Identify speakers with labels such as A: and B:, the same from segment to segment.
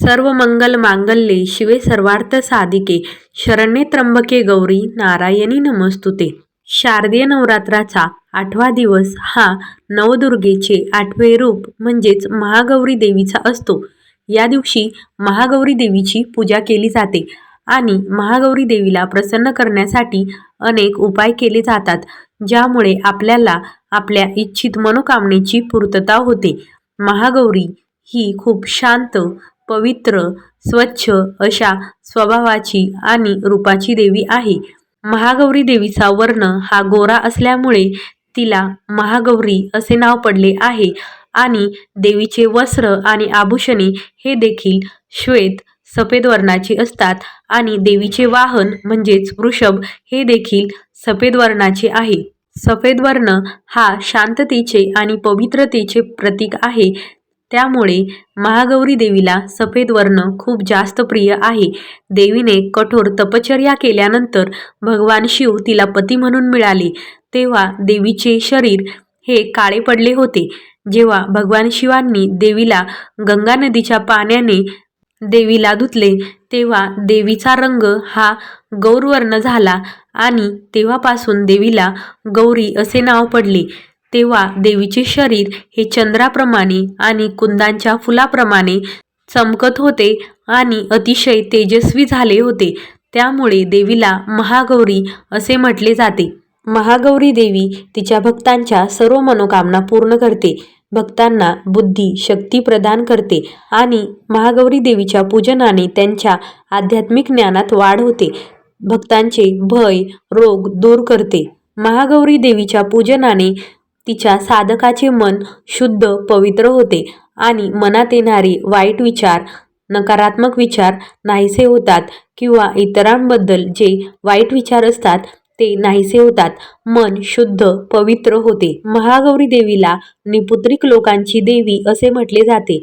A: सर्व मंगल मांगल्ये शिवे सर्वार्थ साधिके. शरण्ये त्र्यंबके गौरी नारायणी नमस्तुते. शारदीय नवरात्राचा आठवा दिवस हा नवदुर्गेचे आठवे रूप म्हणजेच महागौरी देवीचा असतो. या दिवशी महागौरी देवीची पूजा केली जाते आणि महागौरी देवीला प्रसन्न करण्यासाठी अनेक उपाय केले जातात ज्यामुळे आपल्याला आपल्या इच्छित मनोकामनेची पूर्तता होते. महागौरी ही खूप शांत पवित्र स्वच्छ अशा स्वभावाची आणि रूपाची देवी आहे. महागौरी देवीचा वर्ण हा गोरा असल्यामुळे तिला महागौरी असे नाव पडले आहे आणि देवीचे वस्त्र आणि आभूषणे हे देखील श्वेत सफेद वर्णाचे असतात आणि देवीचे वाहन म्हणजेच वृषभ हे देखील सफेद वर्णाचे आहे. सफेद वर्ण हा शांततेचे आणि पवित्रतेचे प्रतीक आहे. त्यामुळे महागौरी देवीला सफेद वर्ण खूप जास्त प्रिय आहे. देवीने कठोर तपश्चर्या केल्यानंतर भगवान शिव तिला पती म्हणून मिळाले. तेव्हा देवीचे शरीर हे काळे पडले होते. जेव्हा भगवान शिवांनी देवीला गंगा नदीच्या पाण्याने देवीला धुतले तेव्हा देवीचा रंग हा गौरवर्ण झाला आणि तेव्हापासून देवीला गौरी असे नाव पडले. तेव्हा देवीचे शरीर हे चंद्राप्रमाणे आणि कुंदांच्या फुलाप्रमाणे चमकत होते आणि अतिशय तेजस्वी झाले होते. त्यामुळे देवीला महागौरी असे म्हटले जाते. महागौरी देवी तिच्या भक्तांच्या सर्व मनोकामना पूर्ण करते. भक्तांना बुद्धी शक्ती प्रदान करते आणि महागौरी देवीच्या पूजनाने त्यांच्या आध्यात्मिक ज्ञानात वाढ होते. भक्तांचे भय रोग दूर करते. महागौरी देवीच्या पूजनाने तिच्या साधकाचे मन शुद्ध पवित्र होते आणि मनात येणारे वाईट विचार नकारात्मक विचार नाहीसे होतात किंवा इतरांबद्दल जे वाईट विचार असतात ते नाहीसे होतात. मन शुद्ध पवित्र होते. महागौरी देवीला निपुत्रिक लोकांची देवी असे म्हटले जाते.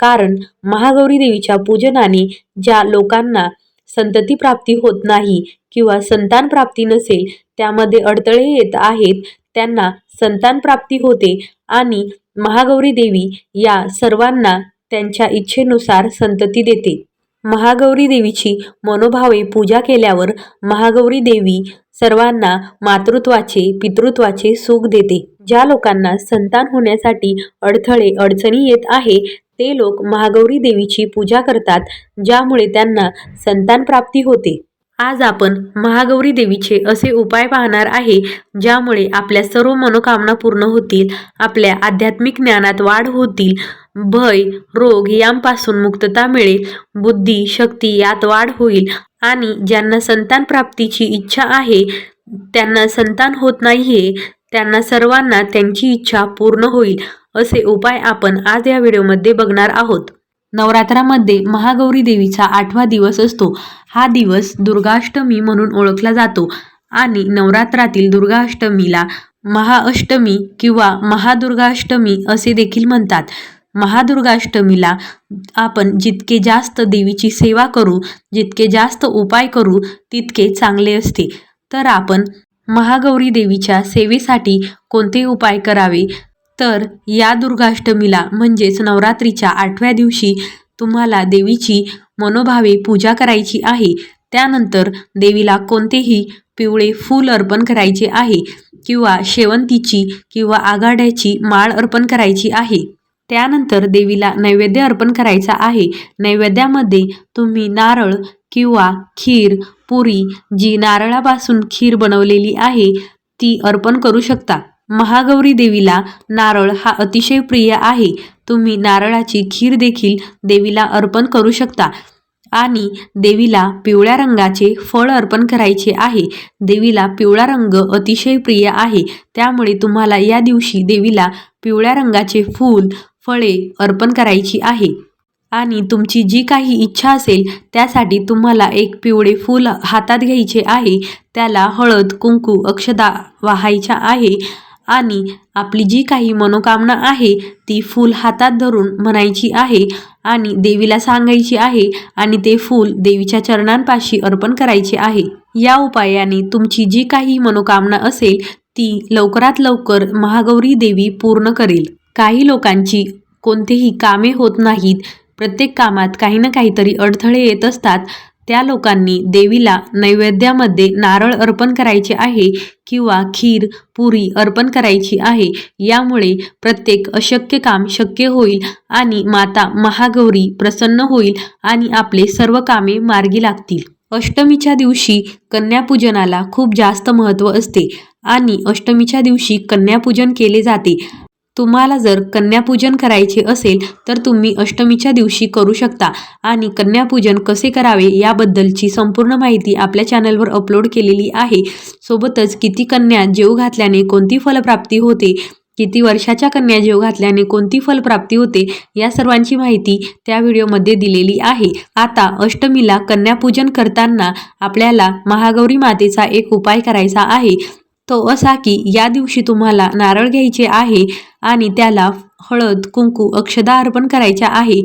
A: कारण महागौरी देवीच्या पूजनाने ज्या लोकांना संतती प्राप्ती होत नाही किंवा संतान प्राप्ती नसेल त्यामध्ये अडथळे येत आहेत त्यांना संतान प्राप्ती होते आणि महागौरी देवी या सर्वांना त्यांच्या इच्छेनुसार संतती देते. महागौरी देवीची मनोभावे पूजा केल्यावर महागौरी देवी सर्वांना मातृत्वाचे पितृत्वाचे सुख देते. ज्या लोकांना संतान होण्यासाठी अडथळे अडचणी येत आहे ते लोक महागौरी देवीची पूजा करतात ज्यामुळे त्यांना संतान प्राप्ती होते. आज आपण महागौरी देवीचे असे उपाय पाहणार आहे ज्यामुळे आपल्या सर्व मनोकामना पूर्ण होतील आपल्या आध्यात्मिक ज्ञानात वाढ होतील. भय रोग यांपासून मुक्तता मिळेल बुद्धी शक्ती यात वाढ होईल. आणि ज्यांना संतान प्राप्तीची इच्छा आहे त्यांना संतान होत नाहीये त्यांना सर्वांना त्यांची इच्छा पूर्ण होईल असे उपाय आपण आज या व्हिडिओमध्ये बघणार आहोत. नवरात्रामध्ये महागौरी देवीचा आठवा दिवस असतो. हा दिवस दुर्गाष्टमी म्हणून ओळखला जातो आणि नवरात्रातील दुर्गाष्टमीला महाअष्टमी किंवा महादुर्गाष्टमी असे देखील म्हणतात. महादुर्गाष्टमीला आपण जितके जास्त देवीची सेवा करू जितके जास्त उपाय करू तितके चांगले असते. तर आपण महागौरी देवीच्या सेवेसाठी कोणते उपाय करावे? तर या दुर्गाष्टमीला म्हणजेच नवरात्रीच्या आठव्या दिवशी तुम्हाला देवीची मनोभावे पूजा करायची आहे. त्यानंतर देवीला कोणतेही पिवळे फूल अर्पण करायचे आहे किंवा शेवंतीची किंवा आघाड्याची माळ अर्पण करायची आहे. त्यानंतर देवीला नैवेद्य अर्पण करायचा आहे. नैवेद्यामध्ये तुम्ही नारळ किंवा खीर पुरी जी नारळापासून खीर बनवलेली आहे ती अर्पण करू शकता. महागौरी देवीला नारळ हा अतिशय प्रिय आहे. तुम्ही नारळाची खीर देखील देवीला अर्पण करू शकता. आणि देवीला पिवळ्या रंगाचे फळ अर्पण करायचे आहे. देवीला पिवळा रंग अतिशय प्रिय आहे. त्यामुळे तुम्हाला या दिवशी देवीला पिवळ्या रंगाचे फूल फळे अर्पण करायची आहे. आणि तुमची जी काही इच्छा असेल त्यासाठी तुम्हाला एक पिवळे फूल हातात घ्यायचे आहे. त्याला हळद कुंकू अक्षदा वाहायच्या आहे. आणि आपली जी काही मनोकामना आहे ती फूल हातात धरून म्हणायची आहे आणि देवीला सांगायची आहे आणि ते फूल देवीच्या चरणांपाशी अर्पण करायचे आहे. या उपायाने तुमची जी काही मनोकामना असेल ती लवकरात लवकर महागौरी देवी पूर्ण करेल. काही लोकांची कोणतेही कामे होत नाहीत. प्रत्येक कामात काही ना काहीतरी अडथळे येत असतात. त्या लोकांनी देवीला नैवेद्यामध्ये नारळ अर्पण करायचे आहे किंवा खीर पुरी अर्पण करायची आहे. यामुळे प्रत्येक अशक्य काम शक्य होईल आणि माता महागौरी प्रसन्न होईल आणि आपले सर्व कामे मार्गी लागतील. अष्टमीच्या दिवशी कन्यापूजनाला खूप जास्त महत्त्व असते आणि अष्टमीच्या दिवशी कन्यापूजन केले जाते. तुम्हाला जर कन्यापूजन करायचे असेल तर तुम्ही अष्टमीच्या दिवशी करू शकता. आणि कन्यापूजन कसे करावे याबद्दलची संपूर्ण माहिती आपल्या चॅनलवर अपलोड केलेली आहे. सोबतच किती कन्या जेव घातल्याने कोणती फलप्राप्ती होते? किती वर्षाच्या कन्या जेव घातल्याने कोणती फलप्राप्ती होते? या सर्वांची माहिती त्या व्हिडिओमध्ये दिलेली आहे. आता अष्टमीला कन्यापूजन करताना आपल्याला महागौरी मातेचा एक उपाय करायचा आहे. तो असा की या दिवशी तुम्हाला नारळ घ्यायचे आहे आणि त्याला हळद कुंकू अक्षदा अर्पण करायच्या आहे.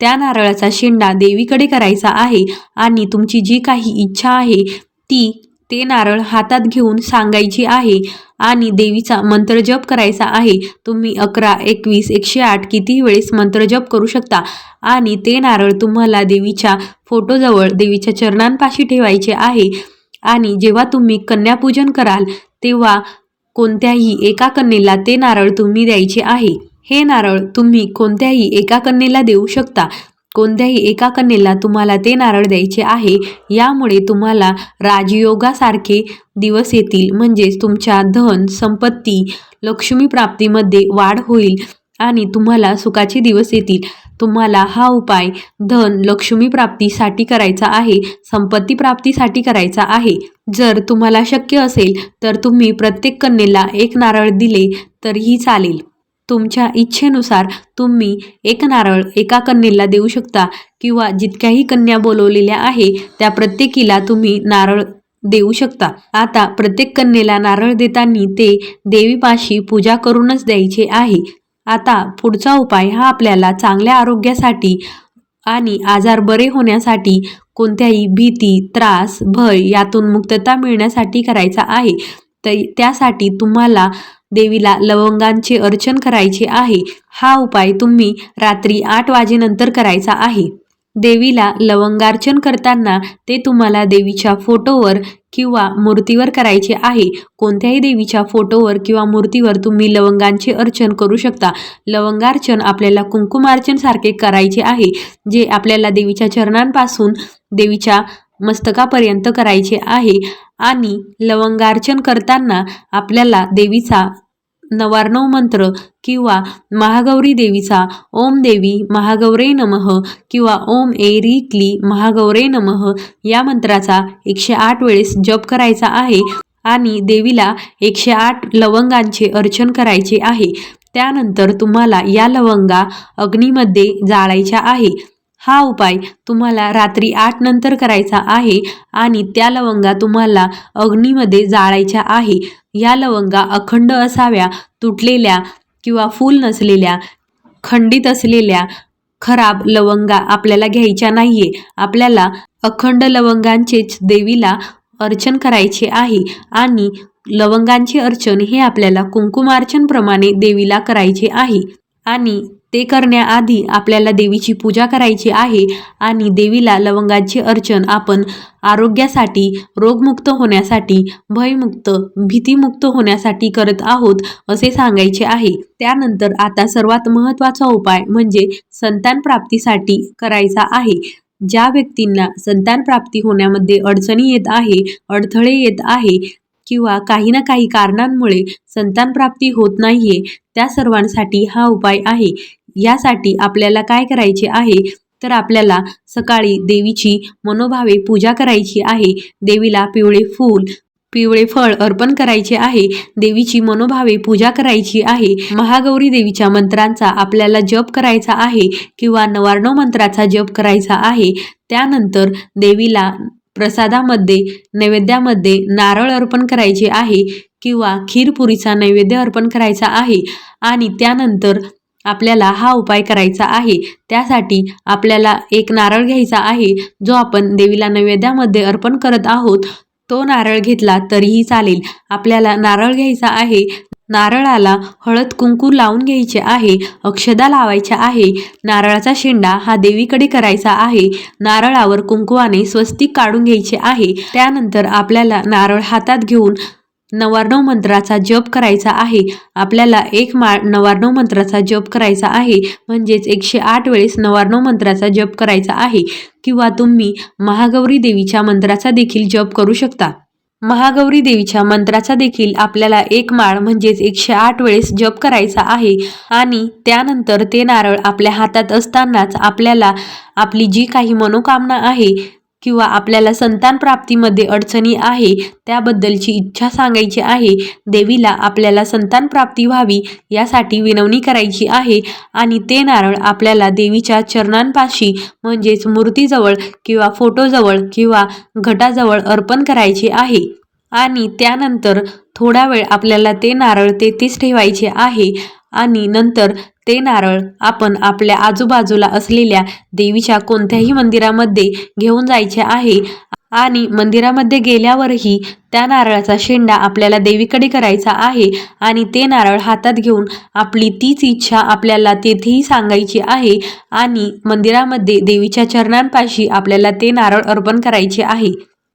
A: त्या नारळाचा शेंडा देवीकडे करायचा आहे आणि तुमची जी काही इच्छा आहे ती ते नारळ हातात घेऊन सांगायची आहे आणि देवीचा मंत्र जप करायचा आहे. तुम्ही अकरा एकवीस एकशे आठ किती वेळेस मंत्र जप करू शकता आणि ते नारळ तुम्हाला देवीच्या फोटोजवळ देवीच्या चरणांपाशी ठेवायचे आहे. आणि जेव्हा तुम्ही कन्यापूजन कराल तेव्हा कोणत्याही एका कन्येला ते नारळ तुम्ही द्यायचे आहे. हे नारळ तुम्ही कोणत्याही एका कन्येला देऊ शकता. कोणत्याही एका कन्येला तुम्हाला ते नारळ द्यायचे आहे. यामुळे तुम्हाला राजयोगासारखे दिवस येतील. म्हणजेच तुमच्या धन संपत्ती लक्ष्मी प्राप्तीमध्ये वाढ होईल. आणि तुम्हाला सुखाचे दिवस येतील. तुम्हाला हा उपाय धन लक्ष्मी प्राप्तीसाठी करायचा आहे. संपत्ती प्राप्तीसाठी करायचा आहे. जर तुम्हाला शक्य असेल तर तुम्ही प्रत्येक कन्येला एक नारळ दिले तरीही चालेल. तुमच्या इच्छेनुसार तुम्ही एक नारळ एका कन्येला देऊ शकता किंवा जितक्याही कन्या बोलवलेल्या आहे त्या प्रत्येकीला तुम्ही नारळ देऊ शकता. आता प्रत्येक कन्येला नारळ देताना ते देवीपाशी पूजा करूनच द्यायचे आहे. आता पुढचा उपाय हा आपल्याला चांगल्या आरोग्यासाठी आणि आजार बरे होण्यासाठी कोणत्याही भीती त्रास भय यातून मुक्तता मिळण्यासाठी करायचा आहे. तर त्यासाठी तुम्हाला देवीला लवंगांचे अर्चन करायचे आहे. हा उपाय तुम्ही रात्री आठ वाजेनंतर करायचा आहे. देवीला लवंगार्चन करताना ते तुम्हाला देवीच्या फोटोवर किंवा मूर्तीवर करायचे आहे. कोणत्याही देवीच्या फोटोवर किंवा मूर्तीवर तुम्ही लवंगांचे अर्चन करू शकता. लवंगार्चन आपल्याला कुंकुमार्चन सारखे करायचे आहे जे आपल्याला देवीच्या चरणांपासून देवीच्या मस्तकापर्यंत करायचे आहे. आणि लवंगार्चन करताना आपल्याला देवीचा नवार्णव मंत्र किंवा महागौरी देवीचा ओम देवी महागौरे नमः किंवा ओम एरी क्ली महागौरे नमः या मंत्राचा एकशे आठ वेळेस जप करायचा आहे आणि देवीला एकशे आठ लवंगांचे अर्चन करायचे आहे. त्यानंतर तुम्हाला या लवंगा अग्नीमध्ये जाळायच्या आहे. हा उपाय तुम्हाला रात्री आठ नंतर करायचा आहे आणि त्या लवंगा तुम्हाला अग्नीमध्ये जाळायच्या आहे. या लवंगा अखंड असाव्या तुटलेल्या किंवा फूल नसलेल्या खंडित असलेल्या खराब लवंगा आपल्याला घ्यायच्या नाहीये. आपल्याला अखंड लवंगांचेच देवीला अर्चन करायचे आहे आणि लवंगांचे अर्चन हे आपल्याला कुंकुमार्चनप्रमाणे देवीला करायचे आहे. आणि ते करण्याआधी आपल्याला देवीची पूजा करायची आहे आणि देवीला लवंगाचे अर्चन आपण आरोग्यासाठी रोगमुक्त होण्यासाठी भयमुक्त भीतीमुक्त होण्यासाठी करत आहोत असे सांगायचे आहे. त्यानंतर आता सर्वात महत्त्वाचा उपाय म्हणजे संतान प्राप्तीसाठी करायचा आहे. ज्या व्यक्तींना संतान प्राप्ती होण्यामध्ये अडचणी येत आहे अडथळे येत आहे किंवा काही ना काही कारणांमुळे संतान प्राप्ती होत नाहीये त्या सर्वांसाठी हा उपाय आहे. यासाठी आपल्याला काय करायचे आहे? तर आपल्याला सकाळी देवीची मनोभावे पूजा करायची आहे. देवीला पिवळे फूल पिवळे फळ अर्पण करायचे आहे. देवीची मनोभावे पूजा करायची आहे. महागौरी देवीच्या मंत्रांचा आपल्याला जप करायचा आहे किंवा नवार्णव मंत्राचा जप करायचा आहे. त्यानंतर देवीला प्रसादामध्ये नैवेद्यामध्ये नारळ अर्पण करायचे आहे किंवा खीरपुरीचा नैवेद्य अर्पण करायचा आहे. आणि त्यानंतर आपल्याला हा उपाय करायचा आहे. त्यासाठी आपल्याला एक नारळ घ्यायचा आहे जो आपण देवीला नैवेद्यामध्ये अर्पण करत आहोत. तो नारळ घेतला तरीही चालेल. आपल्याला नारळ घ्यायचा आहे. नारळाला हळद कुंकू लावून घ्यायचे आहे. अक्षदा लावायच्या आहे. नारळाचा शेंडा हा देवीकडे करायचा आहे. नारळावर कुंकुवाने स्वस्तिक काढून घ्यायचे आहे. त्यानंतर आपल्याला नारळ हातात घेऊन नवार्णव मंत्राचा जप करायचा आहे. आपल्याला एक माळ नवार्णव मंत्राचा जप करायचा आहे. म्हणजेच एकशे आठ वेळेस नवार्णव मंत्राचा जप करायचा आहे. किंवा तुम्ही महागौरी देवीच्या मंत्राचा देखील जप करू शकता. महागौरी देवीच्या मंत्राचा देखील आपल्याला एक माळ म्हणजेच एकशे आठ वेळेस जप करायचा आहे. आणि त्यानंतर ते नारळ आपल्या हातात असतानाच आपल्याला आपली जी काही मनोकामना आहे किंवा आपल्याला संतान प्राप्तीमध्ये अडचणी आहे त्याबद्दलची इच्छा सांगायची आहे देवीला आपल्याला संतान प्राप्ती व्हावी यासाठी विनवणी करायची आहे आणि ते नारळ आपल्याला देवीच्या चरणांपाशी म्हणजेच मूर्तीजवळ किंवा फोटोजवळ किंवा घटाजवळ अर्पण करायचे आहे. आणि त्यानंतर थोडा वेळ आपल्याला ते नारळ तेथेच ठेवायचे आहे. आणि नंतर ते नारळ आपण आपल्या आजूबाजूला असलेल्या देवीच्या कोणत्याही मंदिरामध्ये घेऊन जायचे आहे. आणि मंदिरामध्ये गेल्यावरही त्या नारळाचा शेंडा आपल्याला देवीकडे करायचा आहे आणि ते नारळ हातात घेऊन आपली तीच इच्छा आपल्याला तेथेही सांगायची आहे आणि मंदिरामध्ये देवीच्या चरणांपाशी आपल्याला ते नारळ अर्पण करायचे आहे.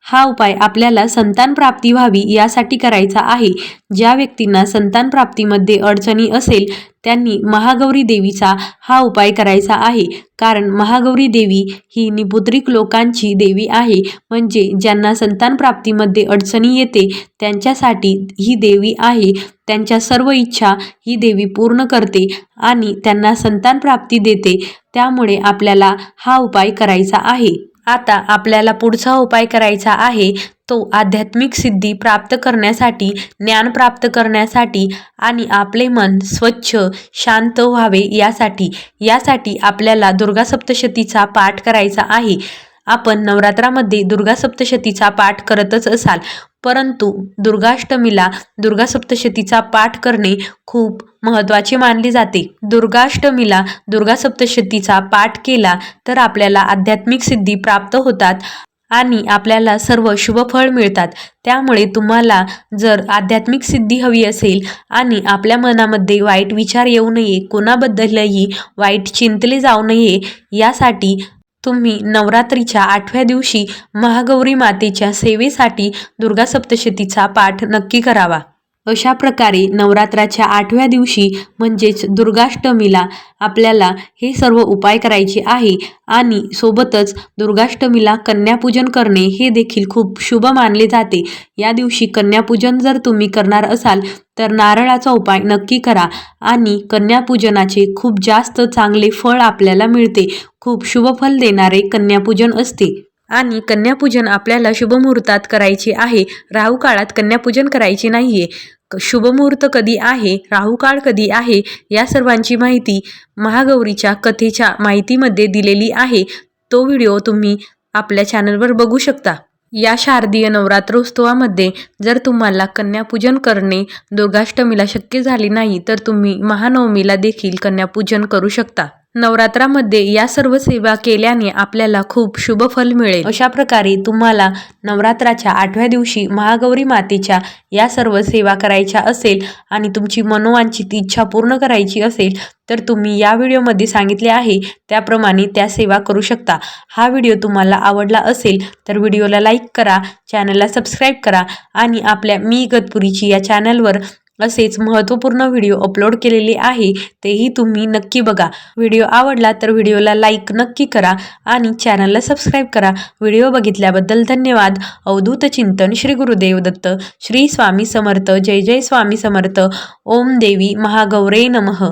A: हा उपाय आपल्याला संतान प्राप्ती व्हावी यासाठी करायचा आहे. ज्या व्यक्तींना संतान प्राप्तीमध्ये अडचणी असेल त्यांनी महागौरी देवीचा हा उपाय करायचा आहे. कारण महागौरी देवी ही निपुत्रिक लोकांची देवी आहे. म्हणजे ज्यांना संतान प्राप्तीमध्ये अडचणी येते त्यांच्यासाठी ही देवी आहे. त्यांच्या सर्व इच्छा ही देवी पूर्ण करते आणि त्यांना संतान प्राप्ती देते. त्यामुळे आपल्याला हा उपाय करायचा आहे. आता आपल्याला पुढचा उपाय करायचा आहे तो आध्यात्मिक सिद्धी प्राप्त करण्यासाठी ज्ञान प्राप्त करण्यासाठी आणि आपले मन स्वच्छ शांत व्हावे यासाठी. यासाठी आपल्याला दुर्गा सप्तशतीचा पाठ करायचा आहे. आपण नवरात्रामध्ये दुर्गा सप्तशतीचा पाठ करतच असाल. परंतु दुर्गाष्टमीला दुर्गा सप्तशतीचा पाठ करणे खूप महत्त्वाचे मानले जाते. दुर्गाष्टमीला दुर्गा सप्तशतीचा पाठ केला तर आपल्याला आध्यात्मिक सिद्धी प्राप्त होतात आणि आपल्याला सर्व शुभफळ मिळतात. त्यामुळे तुम्हाला जर आध्यात्मिक सिद्धी हवी असेल आणि आपल्या मनामध्ये वाईट विचार येऊ नये कोणाबद्दलही वाईट चिंतले जाऊ नये यासाठी तुम्ही नवरात्रीच्या आठव्या दिवशी महागौरी मातेच्या सेवेसाठी दुर्गा सप्तशतीचा पाठ नक्की करावा. अशा प्रकारे नवरात्राच्या आठव्या दिवशी म्हणजेच दुर्गाष्टमीला आपल्याला हे सर्व उपाय करायचे आहे आणि सोबतच दुर्गाष्टमीला कन्यापूजन करणे हे देखील खूप शुभ मानले जाते. या दिवशी कन्यापूजन जर तुम्ही करणार असाल तर नारळाचा उपाय नक्की करा आणि कन्यापूजनाचे खूप जास्त चांगले फळ आपल्याला मिळते. खूप शुभ फल देणारे कन्यापूजन असते. आणि कन्यापूजन आपल्याला शुभमुहूर्तात करायचे आहे. राहू काळात कन्यापूजन करायचे नाहीये. क- शुभमुहूर्त कधी आहे? राहुकाळ कधी आहे? या सर्वांची माहिती महागौरीच्या कथेच्या माहितीमध्ये दिलेली आहे. तो व्हिडिओ तुम्ही आपल्या चॅनलवर बघू शकता. या शारदीय नवरात्रोत्सवामध्ये जर तुम्हाला कन्यापूजन करणे दुर्गाष्टमीला शक्य झाले नाही तर तुम्ही महानवमीला देखील कन्यापूजन करू शकता. नवरात्रामध्ये या सर्व सेवा केल्याने आपल्याला खूप शुभ फल मिळेल. अशा प्रकारे तुम्हाला नवरात्राच्या आठव्या दिवशी महागौरी मातेच्या या सर्व सेवा करायच्या असेल आणि तुमची मनोवांछित इच्छा पूर्ण करायची असेल तर तुम्ही या व्हिडिओमध्ये सांगितले आहे त्याप्रमाणे त्या सेवा करू शकता. हा व्हिडिओ तुम्हाला आवडला असेल तर व्हिडिओला लाईक करा चॅनलला सबस्क्राईब करा आणि आपल्या मी इगतपुरीची या चॅनलवर असेच महत्त्वपूर्ण व्हिडिओ अपलोड केलेले आहे तेही तुम्ही नक्की बघा. व्हिडिओ आवडला तर व्हिडिओला लाईक नक्की करा आणि चॅनलला सबस्क्राईब करा. व्हिडिओ बघितल्याबद्दल धन्यवाद. अवधूत चिंतन श्री गुरुदेव दत्त. श्री स्वामी समर्थ. जय जय स्वामी समर्थ. ओम देवी महागौरे नमः.